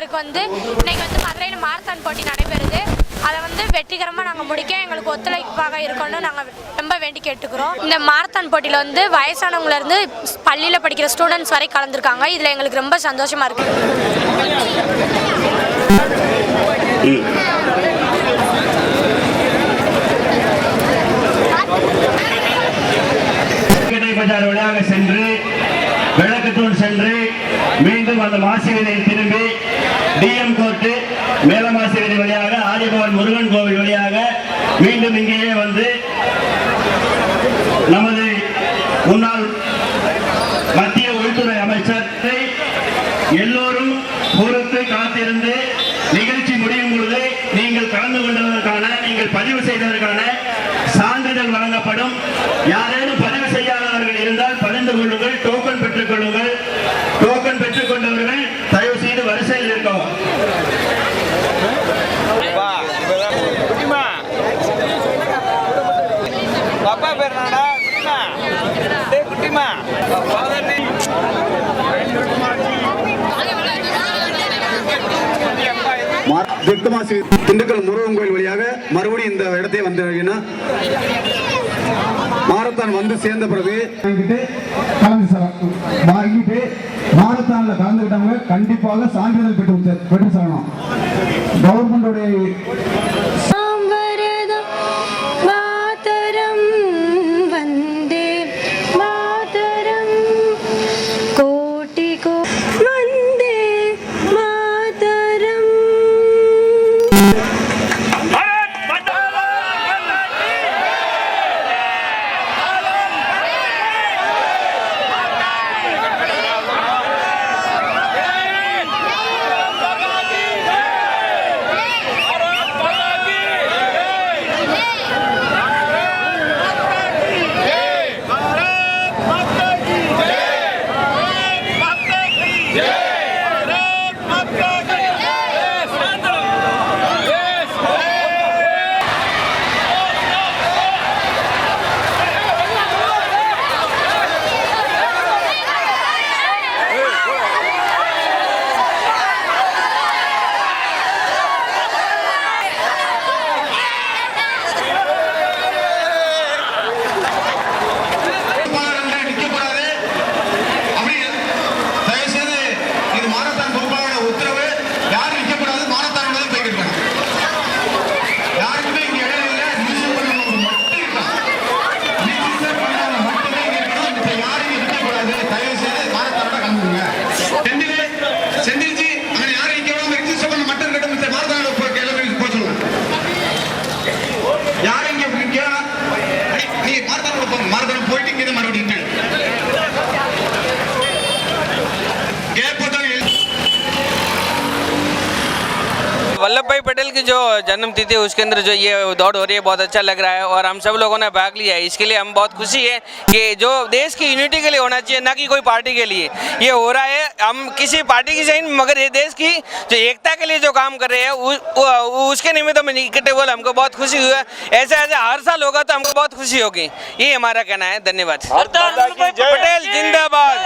அவருக்கு வந்து இன்னைக்கு வந்து மதுரையில் மாரத்தான் போட்டி நடைபெறுது. அதை வந்து வெற்றிகரமாக நாங்கள் முடிக்க எங்களுக்கு ஒத்துழைப்பாக இருக்கணும்னு நாங்கள் ரொம்ப வேண்டி கேட்டுக்கிறோம். இந்த மாரத்தான் போட்டியில் வந்து வயசானவங்கலேருந்து பள்ளியில் படிக்கிற ஸ்டூடெண்ட்ஸ் வரை கலந்துருக்காங்க. இதில் எங்களுக்கு ரொம்ப சந்தோஷமாக இருக்குது பஜார் வழியாக சென்று விளக்கத்தூள் சென்று மீண்டும் அந்த மாசிகளை திரும்பி டிஎம் கோர்ட்டு மேலமாசி வழியாக ஆரியபவன் முருகன் கோவில் வழியாக மீண்டும் இங்கேயே வந்து நமது முன்னாள் மத்திய உள்துறை அமைச்சரை எல்லோரும் பொறுத்து காத்திருந்து நிகழ்ச்சி முடியும் பொழுது நீங்கள் கலந்து கொண்டதற்கான நீங்கள் பதிவு செய்ததற்கான சான்றிதழ் வழங்கப்படும். யாரேனும் பதிவு செய்யாதவர்கள் இருந்தால் பதிந்து கொள்ளுங்கள் டோக்கன் பெற்றுக் கொள்ளுங்கள். குட்டிமா மா- தெற்குமாசி திண்டுக்கல் முருகன் கோயில் வழியாக மறுபடியும் இந்த இடத்தை வந்து மாரத்தான் வந்து சேர்ந்த பிறகு வாங்கிட்டு மாரத்தான்ல கலந்துக்கிட்டவங்க கண்டிப்பாக சான்றிதழ் பெற்று பெற்று செல்லணும். கவர்மெண்டோடைய वल्लभ भाई पटेल की जो जन्म तिथि उसके अंदर जो ये दौड़ हो रही है बहुत अच्छा लग रहा है और हम सब लोगों ने भाग लिया है। इसके लिए हम बहुत खुशी है कि जो देश की यूनिटी के लिए होना चाहिए ना कि कोई पार्टी के लिए। ये हो रहा है हम किसी पार्टी की नहीं, मगर ये देश की जो एकता के लिए जो काम कर रहे हैं उसके निमित्त हम इकट्ठे बोले हमको बहुत खुशी हुआ ऐसे ऐसे हर साल होगा तो हमको बहुत खुशी होगी। ये हमारा कहना है धन्यवाद। पटेल जिंदाबाद।